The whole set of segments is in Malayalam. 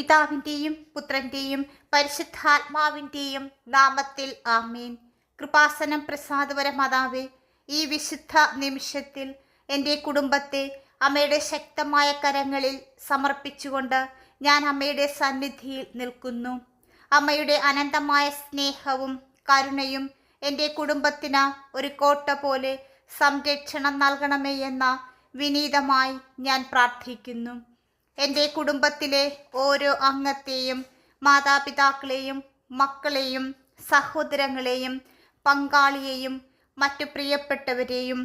പിതാവിന്റെയും പുത്രന്റെയും പരിശുദ്ധാത്മാവിന്റെയും നാമത്തിൽ ആമീൻ. കൃപാസനം പ്രസാദപര മാതാവേ ഈ വിശുദ്ധ നിമിഷത്തിൽ എന്റെ കുടുംബത്തെ അമ്മയുടെ ശക്തമായ കരങ്ങളിൽ സമർപ്പിച്ചുകൊണ്ട് ഞാൻ അമ്മയുടെ സന്നിധിയിൽ നിൽക്കുന്നു. അമ്മയുടെ അനന്തമായ സ്നേഹവും കരുണയും എന്റെ കുടുംബത്തിന് ഒരു കോട്ട പോലെ സംരക്ഷണം നൽകണമേ എന്ന വിനീതമായി ഞാൻ പ്രാർത്ഥിക്കുന്നു. എന്റെ കുടുംബത്തിലെ ഓരോ അംഗത്തെയും മാതാപിതാക്കളെയും മക്കളെയും സഹോദരങ്ങളെയും പങ്കാളിയെയും മറ്റു പ്രിയപ്പെട്ടവരെയും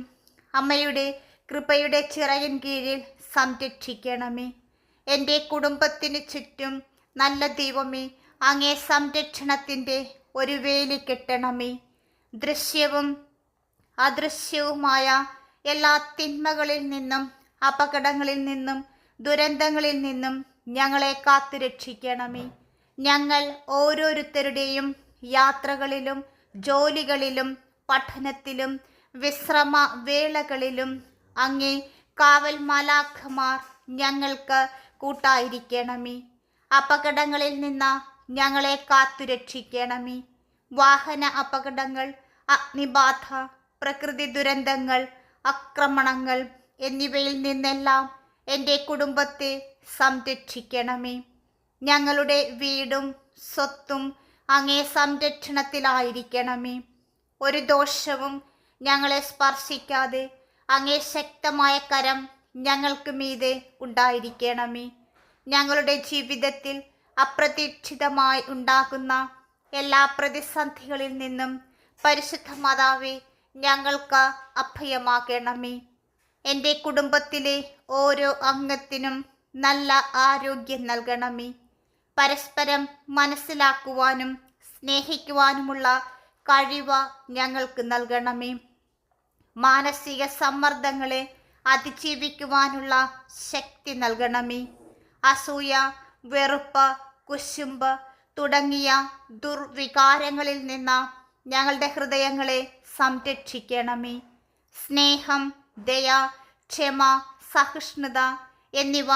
അമ്മയുടെ കൃപയുടെ ചിറയൻ കീഴിൽ സംരക്ഷിക്കണമേ. എന്റെ കുടുംബത്തിന് ചുറ്റും നല്ല ദൈവമേ അങ്ങേ സംരക്ഷണത്തിന്റെ ഒരു വേലി കെട്ടണമേ. ദൃശ്യവും അദൃശ്യവുമായ എല്ലാ തിന്മകളിൽ നിന്നും അപകടങ്ങളിൽ നിന്നും ദുരന്തങ്ങളിൽ നിന്നും ഞങ്ങളെ കാത്തു രക്ഷിക്കണമേ. ഞങ്ങൾ ഓരോരുത്തരുടെയും യാത്രകളിലും ജോലികളിലും പഠനത്തിലും വിശ്രമ വേളകളിലും അങ്ങേ കാവൽ മാലാഖമാർ ഞങ്ങൾക്ക് കൂട്ടായിരിക്കണമേ. അപകടങ്ങളിൽ നിന്ന് ഞങ്ങളെ കാത്തു രക്ഷിക്കണമേ. വാഹന അപകടങ്ങൾ അഗ്നിബാധ പ്രകൃതി ദുരന്തങ്ങൾ ആക്രമണങ്ങൾ എന്നിവയിൽ നിന്നെല്ലാം എന്റെ കുടുംബത്തെ സംരക്ഷിക്കണമേ. ഞങ്ങളുടെ വീടും സ്വത്തും അങ്ങേ സംരക്ഷണത്തിലായിരിക്കണമേ. ഒരു ദോഷവും ഞങ്ങളെ സ്പർശിക്കാതെ അങ്ങേ ശക്തമായ കരം ഞങ്ങൾക്ക് മീതെ ഉണ്ടായിരിക്കണമേ. ഞങ്ങളുടെ ജീവിതത്തിൽ അപ്രതീക്ഷിതമായി ഉണ്ടാകുന്ന എല്ലാ പ്രതിസന്ധികളിൽ നിന്നും പരിശുദ്ധ മാതാവെ ഞങ്ങൾക്ക് അഭയമാകണമേ. എന്റെ കുടുംബത്തിലെ ഓരോ അംഗത്തിനും നല്ല ആരോഗ്യം നൽകണമേ. പരസ്പരം മനസ്സിലാക്കുവാനും സ്നേഹിക്കുവാനുമുള്ള കഴിവ് ഞങ്ങൾക്ക് നൽകണമേ. മാനസിക സമ്മർദ്ദങ്ങളെ അതിജീവിക്കുവാനുള്ള ശക്തി നൽകണമേ. അസൂയ വെറുപ്പ് കുശുമ്പ് തുടങ്ങിയ ദുർവികാരങ്ങളിൽ നിന്ന് ഞങ്ങളുടെ ഹൃദയങ്ങളെ സംരക്ഷിക്കണമേ. സ്നേഹം ദയ ക്ഷമ സഹിഷ്ണുത എന്നിവ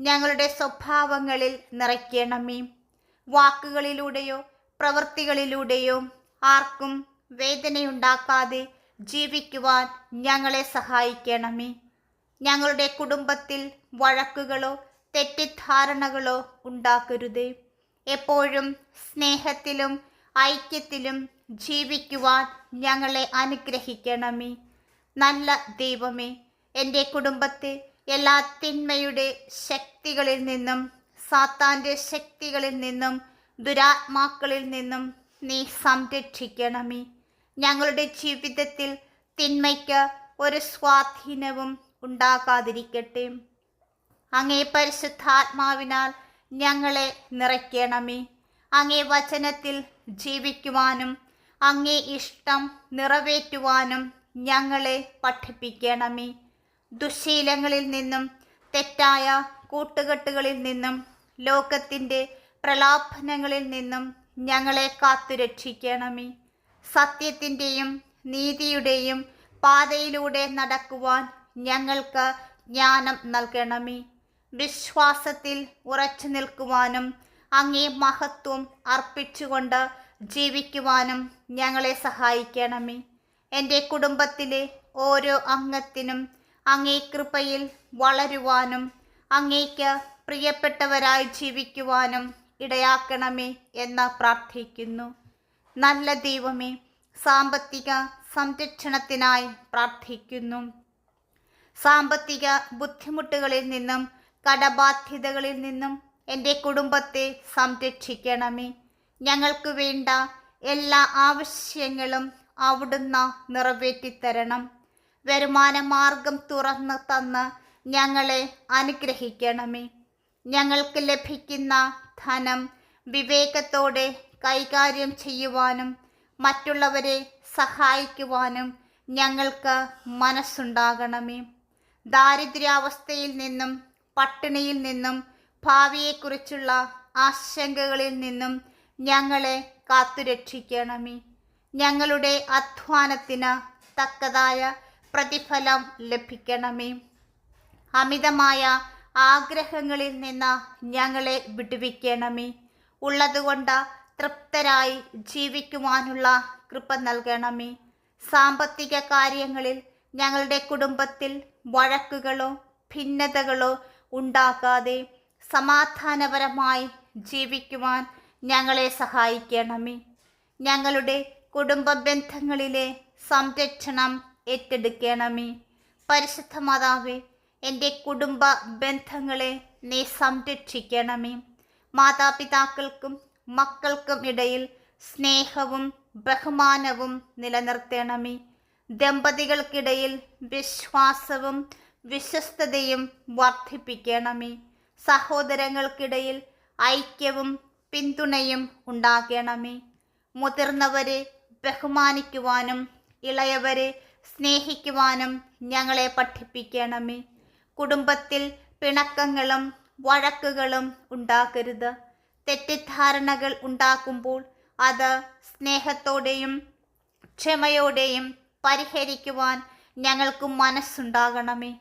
ഞങ്ങളുടെ സ്വഭാവങ്ങളിൽ നിറയ്ക്കണമേ. വാക്കുകളിലൂടെയോ പ്രവൃത്തികളിലൂടെയോ ആർക്കും വേദനയുണ്ടാക്കാതെ ജീവിക്കുവാൻ ഞങ്ങളെ സഹായിക്കണമേ. ഞങ്ങളുടെ കുടുംബത്തിൽ വഴക്കുകളോ തെറ്റിദ്ധാരണകളോ ഉണ്ടാക്കരുതേ. എപ്പോഴും സ്നേഹത്തിലും ഐക്യത്തിലും ജീവിക്കുവാൻ ഞങ്ങളെ അനുഗ്രഹിക്കണമേ. നല്ല ദൈവമേ എന്റെ കുടുംബത്തെ എല്ലാ തിന്മയുടെ ശക്തികളിൽ നിന്നും സാത്താന്റെ ശക്തികളിൽ നിന്നും ദുരാത്മാക്കളിൽ നിന്നും നീ സംരക്ഷിക്കണമേ. ഞങ്ങളുടെ ജീവിതത്തിൽ തിന്മയ്ക്ക് ഒരു സ്വാധീനവും ഉണ്ടാകാതിരിക്കട്ടെ. അങ്ങേ പരിശുദ്ധാത്മാവിനാൽ ഞങ്ങളെ നിറയ്ക്കണമേ. അങ്ങേ വചനത്തിൽ ജീവിക്കുവാനും അങ്ങേ ഇഷ്ടം നിറവേറ്റുവാനും ഞങ്ങളെ പഠിപ്പിക്കണമേ. ദുശീലങ്ങളിൽ നിന്നും തെറ്റായ കൂട്ടുകെട്ടുകളിൽ നിന്നും ലോകത്തിന്റെ പ്രലാപനങ്ങളിൽ നിന്നും ഞങ്ങളെ കാത്തുരക്ഷിക്കണമേ. സത്യത്തിന്റെയും നീതിയുടെയും പാതയിലൂടെ നടക്കുവാൻ ഞങ്ങൾക്ക് ജ്ഞാനം നൽകണമേ. വിശ്വാസത്തിൽ ഉറച്ചു നിൽക്കുവാനും അങ്ങേ മഹത്വം അർപ്പിച്ചുകൊണ്ട് ജീവിക്കുവാനും ഞങ്ങളെ സഹായിക്കണമേ. എന്റെ കുടുംബത്തിലെ ഓരോ അംഗത്തിനും അങ്ങേ കൃപയിൽ വളരുവാനും അങ്ങേക്ക് പ്രിയപ്പെട്ടവരായി ജീവിക്കുവാനും ഇടയാക്കണമേ എന്ന് പ്രാർത്ഥിക്കുന്നു. നല്ല ദൈവമേ സാമ്പത്തിക സംരക്ഷണത്തിനായി പ്രാർത്ഥിക്കുന്നു. സാമ്പത്തിക ബുദ്ധിമുട്ടുകളിൽ നിന്നും കടബാധ്യതകളിൽ നിന്നും എന്റെ കുടുംബത്തെ സംരക്ഷിക്കണമേ. ഞങ്ങൾക്ക് വേണ്ട എല്ലാ ആവശ്യങ്ങളും അവിടുന്ന് നിറവേറ്റിത്തരണം. വരുമാന മാർഗം തുറന്ന് തന്ന് ഞങ്ങളെ അനുഗ്രഹിക്കണമേ. ഞങ്ങൾക്ക് ലഭിക്കുന്ന ധനം വിവേകത്തോടെ കൈകാര്യം ചെയ്യുവാനും മറ്റുള്ളവരെ സഹായിക്കുവാനും ഞങ്ങൾക്ക് മനസ്സുണ്ടാകണമേ. ദാരിദ്ര്യാവസ്ഥയിൽ നിന്നും പട്ടിണിയിൽ നിന്നും ഭാവിയെക്കുറിച്ചുള്ള ആശങ്കകളിൽ നിന്നും ഞങ്ങളെ കാത്തുരക്ഷിക്കണമേ. ഞങ്ങളുടെ അധ്വാനത്തിന് തക്കതായ പ്രതിഫലം ലഭിക്കണമേ. അമിതമായ ആഗ്രഹങ്ങളിൽ നിന്ന് ഞങ്ങളെ വിടുവിക്കണമേ. ഉള്ളതുകൊണ്ട് തൃപ്തരായി ജീവിക്കുവാനുള്ള കൃപ നൽകണമേ. സാമ്പത്തിക കാര്യങ്ങളിൽ ഞങ്ങളുടെ കുടുംബത്തിൽ വഴക്കുകളോ ഭിന്നതകളോ ഉണ്ടാകാതെ സമാധാനപരമായി ജീവിക്കുവാൻ ഞങ്ങളെ സഹായിക്കണമേ. ഞങ്ങളുടെ കുടുംബ ബന്ധങ്ങളിലെ സംരക്ഷണം ഏറ്റെടുക്കണമേ. പരിശുദ്ധ മാതാവേ എന്റെ കുടുംബ ബന്ധങ്ങളെ നീ സംരക്ഷിക്കണമേ. മാതാപിതാക്കൾക്കും മക്കൾക്കും ഇടയിൽ സ്നേഹവും ബഹുമാനവും നിലനിർത്തണമേ. ദമ്പതികൾക്കിടയിൽ വിശ്വാസവും വിശ്വസ്തതയും വർദ്ധിപ്പിക്കണമേ. സഹോദരങ്ങൾക്കിടയിൽ ഐക്യവും പിന്തുണയും ഉണ്ടാകണമേ. മുതിർന്നവരെ ബഹുമാനിക്കുവാനും ഇളയവരെ സ്നേഹിക്കുവാനും ഞങ്ങളെ പഠിപ്പിക്കണമേ. കുടുംബത്തിൽ പിണക്കങ്ങളും വഴക്കുകളും ഉണ്ടാക്കരുത്. തെറ്റിദ്ധാരണകൾ ഉണ്ടാക്കുമ്പോൾ അത് സ്നേഹത്തോടെയും ക്ഷമയോടെയും പരിഹരിക്കുവാൻ ഞങ്ങൾക്ക് മനസ്സുണ്ടാകണമേ.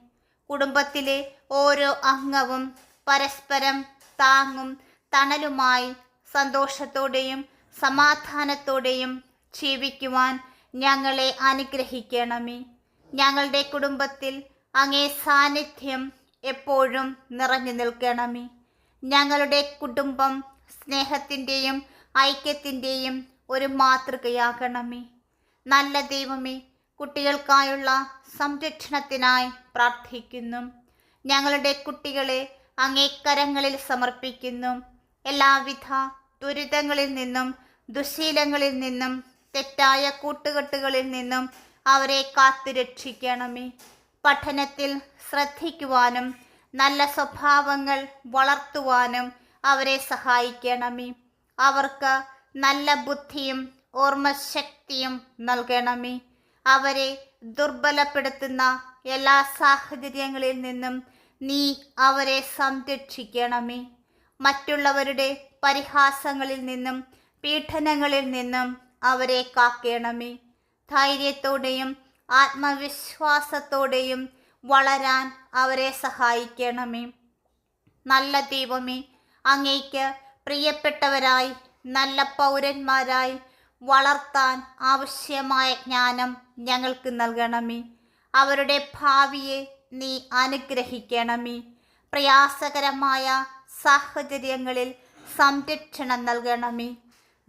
കുടുംബത്തിലെ ഓരോ അംഗവും പരസ്പരം താങ്ങും തണലുമായി സന്തോഷത്തോടെയും സമാധാനത്തോടെയും ജീവിക്കുവാൻ ഞങ്ങളെ അനുഗ്രഹിക്കണമേ. ഞങ്ങളുടെ കുടുംബത്തിൽ അങ്ങേ സാന്നിധ്യം എപ്പോഴും നിറഞ്ഞു നിൽക്കണമേ. ഞങ്ങളുടെ കുടുംബം സ്നേഹത്തിന്റെയും ഐക്യത്തിന്റെയും ഒരു മാതൃകയാകണമേ. നല്ല ദൈവമേ കുട്ടികൾക്കായുള്ള സംരക്ഷണത്തിനായി പ്രാർത്ഥിക്കുന്നു. ഞങ്ങളുടെ കുട്ടികളെ അങ്ങേക്കരങ്ങളിൽ സമർപ്പിക്കുന്നു. എല്ലാവിധ ദുരിതങ്ങളിൽ നിന്നും ദുശീലങ്ങളിൽ നിന്നും തെറ്റായ കൂട്ടുകെട്ടുകളിൽ നിന്നും അവരെ കാത്തു രക്ഷിക്കണമേ. പഠനത്തിൽ ശ്രദ്ധിക്കുവാനും നല്ല സ്വഭാവങ്ങൾ വളർത്തുവാനും അവരെ സഹായിക്കണമേ. അവർക്ക് നല്ല ബുദ്ധിയും ഓർമ്മശക്തിയും നൽകണമേ. അവരെ ദുർബലപ്പെടുത്തുന്ന എല്ലാ സാഹചര്യങ്ങളിൽ നിന്നും നീ അവരെ സംരക്ഷിക്കണമേ. മറ്റുള്ളവരുടെ പരിഹാസങ്ങളിൽ നിന്നും പീഡനങ്ങളിൽ നിന്നും അവരെ കാക്കേണമേ. ധൈര്യത്തോടെയും ആത്മവിശ്വാസത്തോടെയും വളരാൻ അവരെ സഹായിക്കണമേ. നല്ല ദൈവമേ അങ്ങേക്ക് പ്രിയപ്പെട്ടവരായി നല്ല പൗരന്മാരായി വളർത്താൻ ആവശ്യമായ ജ്ഞാനം ഞങ്ങൾക്ക് നൽകണമേ. അവരുടെ ഭാവിയെ നീ അനുഗ്രഹിക്കണമേ. പ്രയാസകരമായ സാഹചര്യങ്ങളിൽ സംരക്ഷണം നൽകണമേ.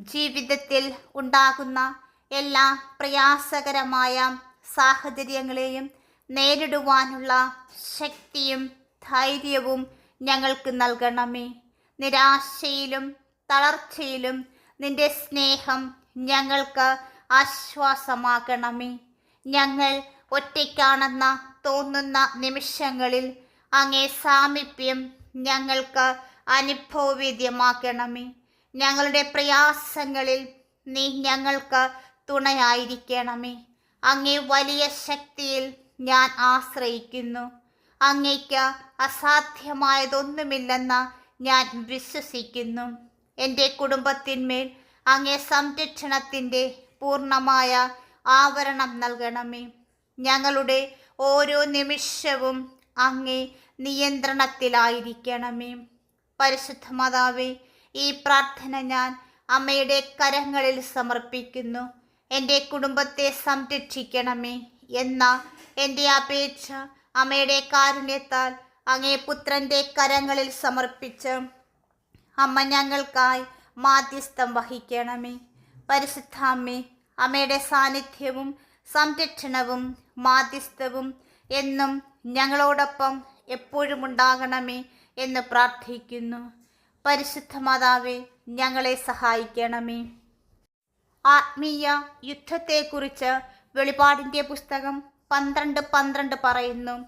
ജീവിതത്തിൽ ഉണ്ടാകുന്ന എല്ലാ പ്രയാസകരമായ സാഹചര്യങ്ങളെയും നേരിടുവാനുള്ള ശക്തിയും ധൈര്യവും ഞങ്ങൾക്ക് നൽകണമേ. നിരാശയിലും തളർച്ചയിലും നിന്റെ സ്നേഹം ഞങ്ങൾക്ക് ആശ്വാസമാകണമേ. ഞങ്ങൾ ഒറ്റയ്ക്കാണെന്ന തോന്നുന്ന നിമിഷങ്ങളിൽ അങ്ങേ സാമീപ്യം ഞങ്ങൾക്ക് അനുഭവവേദ്യമാക്കണമേ ഞങ്ങളുടെ പ്രയാസങ്ങളിൽ നീ ഞങ്ങൾക്ക് തുണയായിരിക്കണമേ. അങ്ങേ വലിയ ശക്തിയിൽ ഞാൻ ആശ്രയിക്കുന്നു. അങ്ങയ്ക്ക് അസാധ്യമായതൊന്നുമില്ലെന്ന് ഞാൻ വിശ്വസിക്കുന്നു. എന്റെ കുടുംബത്തിന്മേൽ അങ്ങേ സംരക്ഷണത്തിന്റെ പൂർണമായ ആവരണം നൽകണമേ. ഞങ്ങളുടെ ഓരോ നിമിഷവും അങ്ങേ നിയന്ത്രണത്തിലായിരിക്കണമേ. പരിശുദ്ധ മാതാവേ ഈ പ്രാർത്ഥന ഞാൻ അമ്മയുടെ കരങ്ങളിൽ സമർപ്പിക്കുന്നു. എന്റെ കുടുംബത്തെ സംരക്ഷിക്കണമേ എന്ന എന്റെ അപേക്ഷ അമ്മയുടെ കാരുണ്യത്താൽ അങ്ങേ പുത്രന്റെ കരങ്ങളിൽ സമർപ്പിച്ച് അമ്മ ഞങ്ങൾക്കായി മാധ്യസ്ഥം വഹിക്കണമേ. പരിശുദ്ധ അമ്മേ അമ്മയുടെ സാന്നിധ്യവും സംരക്ഷണവും മാധ്യസ്ഥവും എന്നും ഞങ്ങളോടൊപ്പം എപ്പോഴും ഉണ്ടാകണമേ എന്ന് പ്രാർത്ഥിക്കുന്നു. പരിശുദ്ധ മാതാവേ ഞങ്ങളെ സഹായിക്കണമേ. ആത്മീയ യുദ്ധത്തെക്കുറിച്ച് വെളിപാടിന്റെ പുസ്തകം പന്ത്രണ്ട് പന്ത്രണ്ട് പറയുന്നു.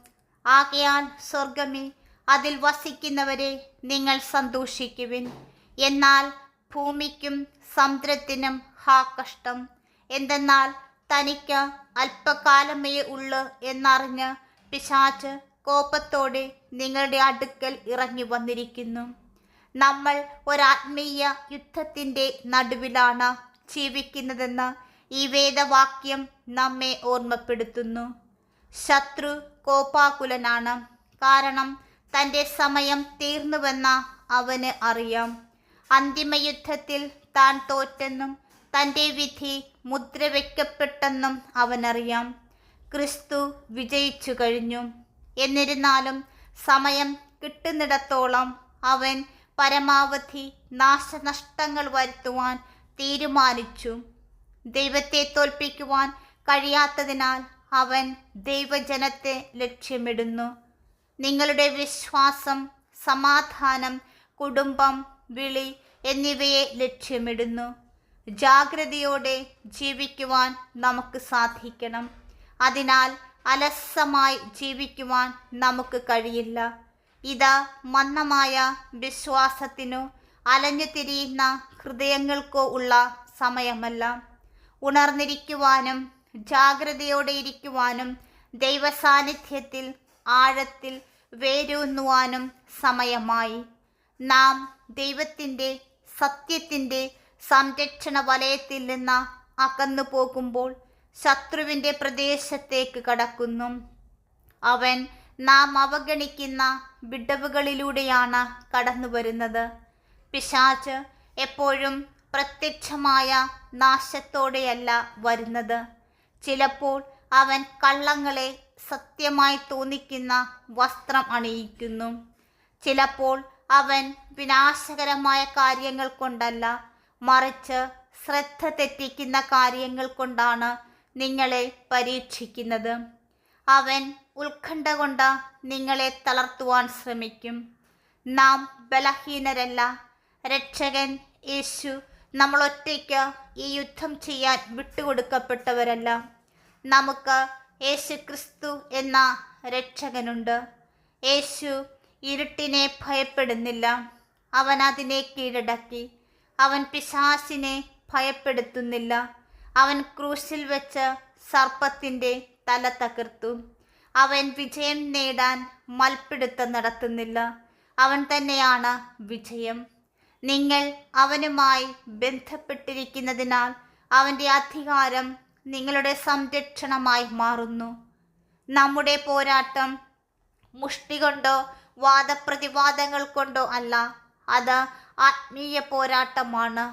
ആകയാൽ സ്വർഗമേ അതിൽ വസിക്കുന്നവരെ നിങ്ങൾ സന്തോഷിക്കുവിൻ. എന്നാൽ ഭൂമിക്കും സമുദ്രത്തിനും ഹാ കഷ്ടം. എന്തെന്നാൽ തനിക്ക് അല്പകാലമേ ഉള്ളു എന്നറിഞ്ഞ് പിശാച്ച് കോപത്തോടെ നിങ്ങളുടെ അടുക്കൽ ഇറങ്ങി വന്നിരിക്കുന്നു. നമ്മൾ ഒരാത്മീയ യുദ്ധത്തിന്റെ നടുവിലാണ് ജീവിക്കുന്നതെന്ന് ഈ വേദവാക്യം നമ്മെ ഓർമ്മപ്പെടുത്തുന്നു. ശത്രു കോപാകുലനാണ്. കാരണം തന്റെ സമയം തീർന്നുവെന്ന അവന് അറിയാം. അന്തിമയുദ്ധത്തിൽ താൻ തോറ്റെന്നും തന്റെ വിധി മുദ്രവെക്കപ്പെട്ടെന്നും അവനറിയാം. ക്രിസ്തു വിജയിച്ചു കഴിഞ്ഞു. എന്നിരുന്നാലും സമയം കിട്ടുന്നിടത്തോളം അവൻ പരമാവധി നാശനഷ്ടങ്ങൾ വരുത്തുവാൻ തീരുമാനിച്ചു. ദൈവത്തെ തോൽപ്പിക്കുവാൻ കഴിയാത്തതിനാൽ അവൻ ദൈവജനത്തെ ലക്ഷ്യമിടുന്നു. നിങ്ങളുടെ വിശ്വാസം സമാധാനം കുടുംബം വിളി എന്നിവയെ ലക്ഷ്യമിടുന്നു. ജാഗ്രതയോടെ ജീവിക്കുവാൻ നമുക്ക് സാധിക്കണം. അതിനാൽ അലസമായി ജീവിക്കുവാൻ നമുക്ക് കഴിയില്ല. ഇത് മന്ദമായ വിശ്വാസത്തിനു അലഞ്ഞു തിരിയുന്ന ഹൃദയങ്ങൾക്കോ ഉള്ള സമയമല്ല. ഉണർന്നിരിക്കുവാനും ജാഗ്രതയോടെ ഇരിക്കുവാനും ദൈവസാന്നിധ്യത്തിൽ ആഴത്തിൽ വേരൂന്നുവാനും സമയമായി. നാം ദൈവത്തിന്റെ സത്യത്തിന്റെ സംരക്ഷണ വലയത്തിൽ നിന്ന് അകന്നു പോകുമ്പോൾ ശത്രുവിന്റെ പ്രദേശത്തേക്ക് കടക്കുന്നു. അവൻ നാം അവഗണിക്കുന്ന വിടവുകളിലൂടെയാണ് കടന്നു വരുന്നത് പിശാച്ച് എപ്പോഴും പ്രത്യക്ഷമായ നാശത്തോടെയല്ല വരുന്നത്. ചിലപ്പോൾ അവൻ കള്ളങ്ങളെ സത്യമായി തോന്നിക്കുന്ന വസ്ത്രം അണിയിക്കുന്നു. ചിലപ്പോൾ അവൻ വിനാശകരമായ കാര്യങ്ങൾ കൊണ്ടല്ല മറിച്ച് ശ്രദ്ധ തെറ്റിക്കുന്ന കാര്യങ്ങൾ കൊണ്ടാണ് നിങ്ങളെ പരീക്ഷിക്കുന്നത്. അവൻ ഉത്കണ്ഠ കൊണ്ട് നിങ്ങളെ തളർത്തുവാൻ ശ്രമിക്കും. നാം ബലഹീനരല്ല. രക്ഷകൻ യേശു നമ്മളൊറ്റയ്ക്ക് ഈ യുദ്ധം ചെയ്യാൻ വിട്ടുകൊടുക്കപ്പെട്ടവരല്ല. നമുക്ക് യേശു ക്രിസ്തു എന്ന രക്ഷകനുണ്ട്. യേശു ഇരുട്ടിനെ ഭയപ്പെടുന്നില്ല. അവൻ അതിനെ കീഴടക്കി. അവൻ പിശാസിനെ ഭയപ്പെടുത്തുന്നില്ല. അവൻ ക്രൂശിൽ വെച്ച് സർപ്പത്തിന്റെ തല തകർത്തു. അവൻ വിജയം നേടാൻ മൽപ്പിടുത്തം നടത്തുന്നില്ല. അവൻ തന്നെയാണ് വിജയം. നിങ്ങൾ അവനുമായി ബന്ധപ്പെട്ടിരിക്കുന്നതിനാൽ അവന്റെ അധികാരം നിങ്ങളുടെ സംരക്ഷണമായി മാറുന്നു. നമ്മുടെ പോരാട്ടം മുഷ്ടി കൊണ്ടോ വാദപ്രതിവാദങ്ങൾ കൊണ്ടോ അല്ല. അത് ആത്മീയ പോരാട്ടമാണ്.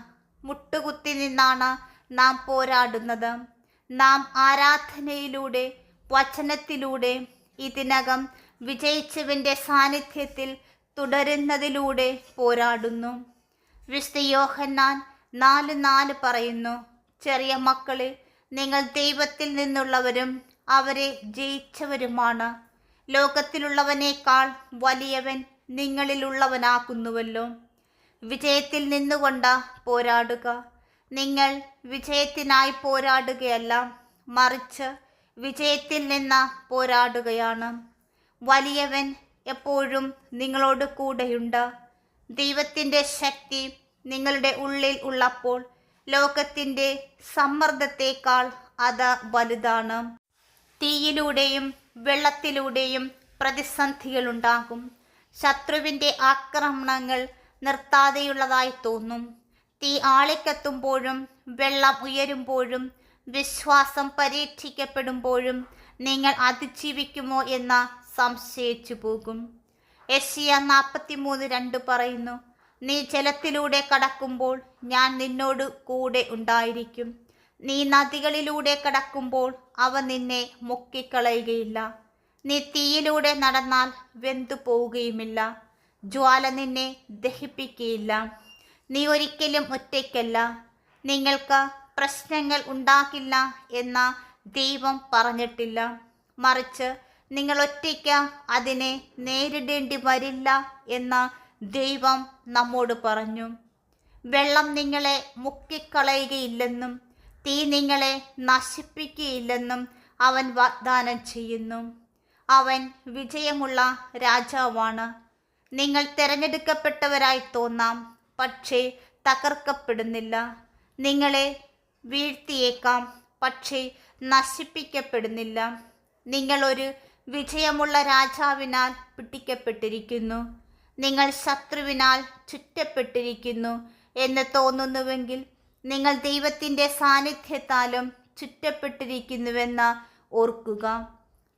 മുട്ടുകുത്തി നിന്നാണ് നാം പോരാടുന്നത്. നാം ആരാധനയിലൂടെ വചനത്തിലൂടെ ഇതിനകം വിജയിച്ചവന്റെ സാന്നിധ്യത്തിൽ തുടരുന്നതിലൂടെ പോരാടുന്നു. വിശുദ്ധ യോഹന്നാൻ നാല് നാല് പറയുന്നു ചെറിയ മക്കളെ നിങ്ങൾ ദൈവത്തിൽ നിന്നുള്ളവരും അവരെ ജയിച്ചവരുമാണ്. ലോകത്തിലുള്ളവനേക്കാൾ വലിയവൻ നിങ്ങളിലുള്ളവനാകുന്നുവല്ലോ. വിജയത്തിൽ നിന്നുകൊണ്ട് പോരാടുക. നിങ്ങൾ വിജയത്തിനായി പോരാടുകയല്ല മറിച്ച് വിജയത്തിൽ നിന്ന് പോരാടുകയാണ്. വലിയവൻ എപ്പോഴും നിങ്ങളോട് കൂടെയുണ്ട്. ദൈവത്തിന്റെ ശക്തി നിങ്ങളുടെ ഉള്ളിൽ ഉള്ളപ്പോൾ ലോകത്തിന്റെ സമ്മർദ്ദത്തേക്കാൾ അത് വലുതാണ്. തീയിലൂടെയും വെള്ളത്തിലൂടെയും പ്രതിസന്ധികളുണ്ടാകും ശത്രുവിന്റെ ആക്രമണങ്ങൾ നിർത്താതെയുള്ളതായി തോന്നും. തീ ആളിക്കത്തുമ്പോഴും വെള്ളം ഉയരുമ്പോഴും വിശ്വാസം പരീക്ഷിക്കപ്പെടുമ്പോഴും നിങ്ങൾ അതിജീവിക്കുമോ എന്ന് സംശയിച്ചു പോകും. യഷിയ നാൽപ്പത്തിമൂന്ന് രണ്ട് പറയുന്നു നീ ജലത്തിലൂടെ കടക്കുമ്പോൾ ഞാൻ നിന്നോട് കൂടെ ഉണ്ടായിരിക്കും. നീ നദികളിലൂടെ കടക്കുമ്പോൾ അവ നിന്നെ മുക്കിക്കളയുകയില്ല. നീ തീയിലൂടെ നടന്നാൽ വെന്തു പോവുകയുമില്ല. ജ്വാല നിന്നെ ദഹിപ്പിക്കുകയില്ല. നീ ഒരിക്കലും ഒറ്റയ്ക്കല്ല. നിങ്ങൾക്ക് പ്രശ്നങ്ങൾ ഉണ്ടാക്കില്ല എന്ന ദൈവം പറഞ്ഞിട്ടില്ല. മറിച്ച് നിങ്ങൾ ഒറ്റയ്ക്ക് അതിനെ നേരിടേണ്ടി വരില്ല എന്ന ദൈവം നമ്മോട് പറഞ്ഞു. വെള്ളം നിങ്ങളെ മുക്കിക്കളയുകയില്ലെന്നും തീ നിങ്ങളെ നശിപ്പിക്കുകയില്ലെന്നും അവൻ വാഗ്ദാനം ചെയ്യുന്നു. അവൻ വിജയമുള്ള രാജാവാണ്. നിങ്ങൾ തിരഞ്ഞെടുക്കപ്പെട്ടവരായി തോന്നാം പക്ഷേ തകർക്കപ്പെടുന്നില്ല. നിങ്ങളെ വീഴ്ത്തിയേക്കാം പക്ഷേ നശിപ്പിക്കപ്പെടുന്നില്ല. നിങ്ങളൊരു വിജയമുള്ള രാജാവിനാൽ പിടിക്കപ്പെട്ടിരിക്കുന്നു. നിങ്ങൾ ശത്രുവിനാൽ ചുറ്റപ്പെട്ടിരിക്കുന്നു എന്ന് തോന്നുന്നുവെങ്കിൽ നിങ്ങൾ ദൈവത്തിന്റെ സാന്നിധ്യത്താലും ചുറ്റപ്പെട്ടിരിക്കുന്നുവെന്ന് ഓർക്കുക.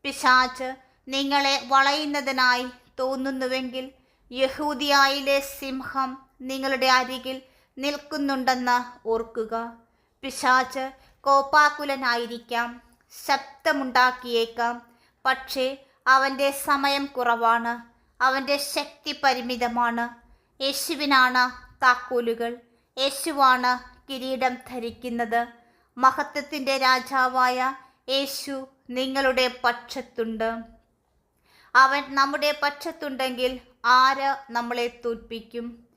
പിശാച്ച് നിങ്ങളെ വളയുന്നതിനായി തോന്നുന്നുവെങ്കിൽ യഹൂദിയായിലെ സിംഹം നിങ്ങളുടെ അരികിൽ നിൽക്കുന്നുണ്ടെന്ന് ഓർക്കുക. പിശാച്ച് കോപ്പാക്കുലനായിരിക്കാം ശബ്ദമുണ്ടാക്കിയേക്കാം. പക്ഷേ അവന്റെ സമയം കുറവാണ്. അവന്റെ ശക്തി പരിമിതമാണ്. യേശുവിനാണ് താക്കോലുകൾ. യേശുവാണ് കിരീടം ധരിക്കുന്നത്. മഹത്വത്തിന്റെ രാജാവായ യേശു നിങ്ങളുടെ പക്ഷത്തുണ്ട്. അവൻ നമ്മുടെ പക്ഷത്തുണ്ടെങ്കിൽ ആര് നമ്മളെ തോൽപ്പിക്കും?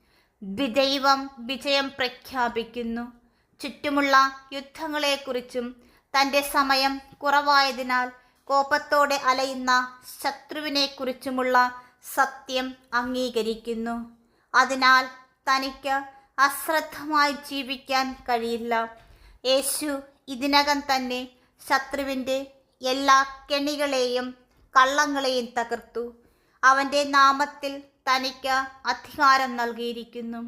ദൈവം വിജയം പ്രഖ്യാപിക്കുന്നു. ചുറ്റുമുള്ള യുദ്ധങ്ങളെക്കുറിച്ചും തന്റെ സമയം കുറവായതിനാൽ കോപത്തോടെ അലയുന്ന ശത്രുവിനെക്കുറിച്ചുമുള്ള സത്യം അംഗീകരിക്കുന്നു. അതിനാൽ തനിക്ക് അശ്രദ്ധമായി ജീവിക്കാൻ കഴിയില്ല. യേശു ഇതിനകം തന്നെ ശത്രുവിന്റെ എല്ലാ കെണികളെയും കള്ളങ്ങളെയും തകർത്തു. അവന്റെ നാമത്തിൽ തനിക്ക് അധികാരം നൽകിയിരിക്കുന്നു.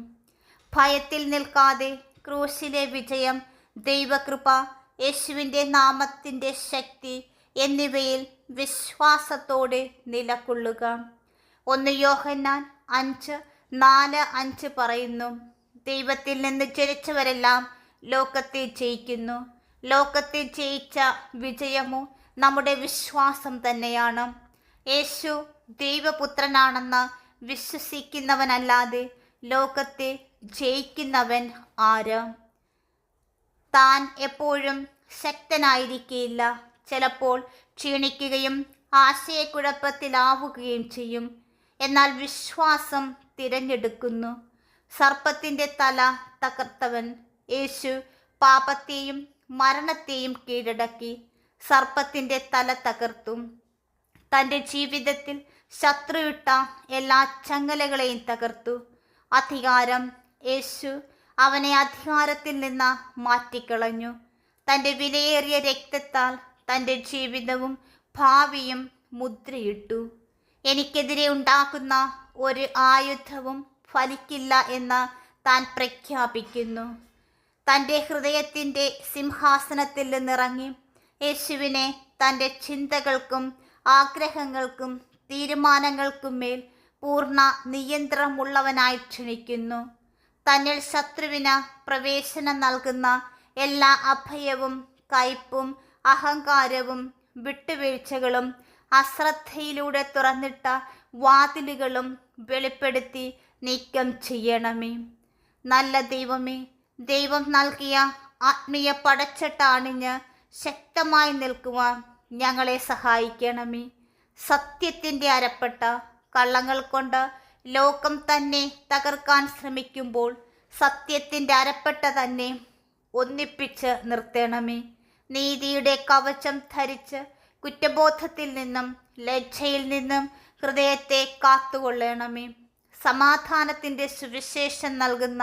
ഭയത്തിൽ നിൽക്കാതെ ക്രൂശിലെ വിജയം ദൈവകൃപ യേശുവിന്റെ നാമത്തിന്റെ ശക്തി എന്നിവയിൽ വിശ്വാസത്തോടെ നിലകൊള്ളുക. ഒന്ന് യോഹന്നാൻ അഞ്ച് നാല് അഞ്ച് പറയുന്നു ദൈവത്തിൽ നിന്ന് ജനിച്ചവരെല്ലാം ലോകത്തെ ജയിക്കുന്നു. ലോകത്തെ ജയിച്ച വിജയമോ നമ്മുടെ വിശ്വാസം തന്നെയാണ്. യേശു ദൈവപുത്രനാണെന്ന് വിശ്വസിക്കുന്നവനല്ലാതെ ലോകത്തെ ജയിക്കുന്നവൻ ആര്? താൻ എപ്പോഴും ശക്തനായിരിക്കില്ല ചിലപ്പോൾ ക്ഷീണിക്കുകയും ആശയക്കുഴപ്പത്തിലാവുകയും ചെയ്യും. എന്നാൽ വിശ്വാസം തിരഞ്ഞെടുക്കുന്നു. സർപ്പത്തിന്റെ തല തകർത്തവൻ യേശു പാപത്തെയും മരണത്തെയും കീഴടക്കി സർപ്പത്തിന്റെ തല തകർത്തും. തന്റെ ജീവിതത്തിൽ ശത്രുവിട്ട എല്ലാ ചങ്ങലകളെയും തകർത്തു. അധികാരം യേശു അവനെ അധികാരത്തിൽ നിന്ന് മാറ്റിക്കളഞ്ഞു. തന്റെ വിലയേറിയ രക്തത്താൽ തന്റെ ജീവിതവും ഭാവിയും മുദ്രയിട്ടു. എനിക്കെതിരെ ഉണ്ടാക്കുന്ന ഒരു ആയുധവും ഫലിക്കില്ല എന്ന് താൻ പ്രഖ്യാപിക്കുന്നു. തന്റെ ഹൃദയത്തിന്റെ സിംഹാസനത്തിൽ നിന്നിറങ്ങി യേശുവിനെ തന്റെ ചിന്തകൾക്കും ആഗ്രഹങ്ങൾക്കും തീരുമാനങ്ങൾക്കും മേൽ പൂർണ നിയന്ത്രണമുള്ളവനായി ക്ഷണിക്കുന്നു. തന്നിൽ ശത്രുവിന് പ്രവേശനം നൽകുന്ന എല്ലാ അഭയവും കയ്പും അഹങ്കാരവും വിട്ടുവീഴ്ചകളും അശ്രദ്ധയിലൂടെ തുറന്നിട്ട വാതിലുകളും വെളിപ്പെടുത്തി നീക്കം ചെയ്യണമേ. നല്ല ദൈവമേ ദൈവം നൽകിയ ആത്മീയ പടച്ചട്ടാണിഞ്ഞ് ശക്തമായി നിൽക്കുവാൻ ഞങ്ങളെ സഹായിക്കണമേ. സത്യത്തിന്റെ അരപ്പെട്ട കള്ളങ്ങൾ കൊണ്ട് ലോകം തന്നെ തകർക്കാൻ ശ്രമിക്കുമ്പോൾ സത്യത്തിന്റെ അരപ്പെട്ട തന്നെ ഒന്നിപ്പിച്ച് നിർത്തണമേ. നീതിയുടെ കവചം ധരിച്ച് കുറ്റബോധത്തിൽ നിന്നും ലജ്ജയിൽ നിന്നും ഹൃദയത്തെ കാത്തുകൊള്ളണമേ. സമാധാനത്തിന്റെ സുവിശേഷം നൽകുന്ന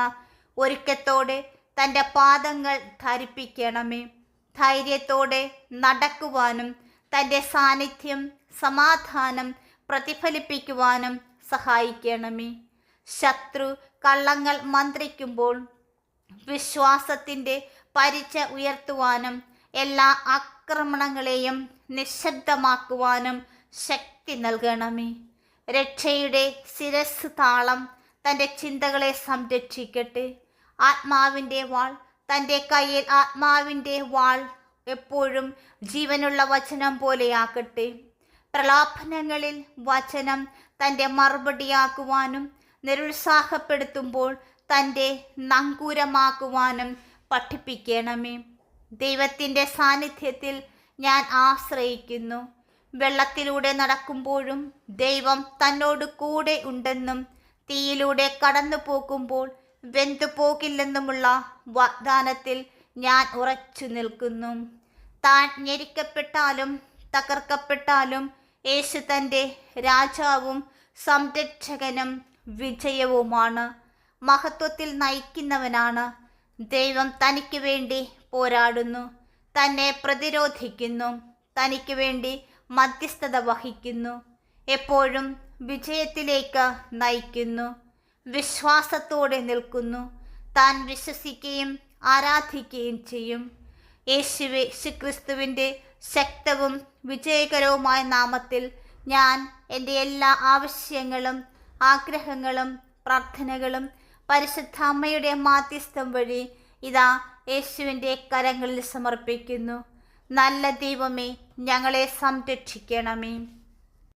ഒരുക്കത്തോടെ തന്റെ പാദങ്ങൾ ധരിപ്പിക്കണമേ. ധൈര്യത്തോടെ നടക്കുവാനും തന്റെ സാന്നിധ്യം സമാധാനം പ്രതിഫലിപ്പിക്കുവാനും സഹായിക്കണമേ. ശത്രു കള്ളങ്ങൾ മന്ത്രിക്കുമ്പോൾ വിശ്വാസത്തിന്റെ പരിച ഉയർത്തുവാനും എല്ലാ ആക്രമണങ്ങളെയും നിശബ്ദമാക്കുവാനും ശക്തി നൽകണമേ. രക്ഷയുടെ ശിരസ് താളം തന്റെ ചിന്തകളെ സംരക്ഷിക്കട്ടെ. ആത്മാവിന്റെ വാൾ തന്റെ കയ്യിൽ ആത്മാവിന്റെ വാൾ എപ്പോഴും ജീവനുള്ള വചനം പോലെയാക്കട്ടെ പ്രലാപനങ്ങളിൽ വചനം തന്റെ മറുപടിയാക്കുവാനും നിരുത്സാഹപ്പെടുത്തുമ്പോൾ തന്റെ നങ്കൂരമാക്കുവാനും പഠിപ്പിക്കണമേ. ദൈവത്തിന്റെ സാന്നിധ്യത്തിൽ ഞാൻ ആശ്രയിക്കുന്നു. വെള്ളത്തിലൂടെ നടക്കുമ്പോഴും ദൈവം തന്നോട് കൂടെ ഉണ്ടെന്നും തീയിലൂടെ കടന്നു പോകുമ്പോൾ വെന്തു പോകില്ലെന്നുമുള്ള വാഗ്ദാനത്തിൽ ഞാൻ ഉറച്ചു നിൽക്കുന്നു. താൻ ഞെരിക്കപ്പെട്ടാലും തകർക്കപ്പെട്ടാലും യേശു തന്റെ രാജാവും സംരക്ഷകനും വിജയവുമാണ്. മഹത്വത്തിൽ നയിക്കുന്നവനാണ്. ദൈവം തനിക്ക് വേണ്ടി പോരാടുന്നു. തന്നെ പ്രതിരോധിക്കുന്നു. തനിക്ക് വേണ്ടി മധ്യസ്ഥത വഹിക്കുന്നു. എപ്പോഴും വിജയത്തിലേക്ക് നയിക്കുന്നു. വിശ്വാസത്തോടെ നിൽക്കുന്നു. താൻ വിശ്വസിക്കുകയും ആരാധിക്കുകയും ചെയ്യും. യേശുവെ ക്രിസ്തുവിന്റെ ശക്തവും വിജയകരവുമായ നാമത്തിൽ ഞാൻ എന്റെ എല്ലാ ആവശ്യങ്ങളും ആഗ്രഹങ്ങളും പ്രാർത്ഥനകളും പരിശുദ്ധ അമ്മയുടെ മാധ്യസ്ഥം വഴി ഇതാ യേശുവിന്റെ കരങ്ങളിൽ സമർപ്പിക്കുന്നു. നല്ല ദൈവമേ ഞങ്ങളെ സംരക്ഷിക്കണമേ.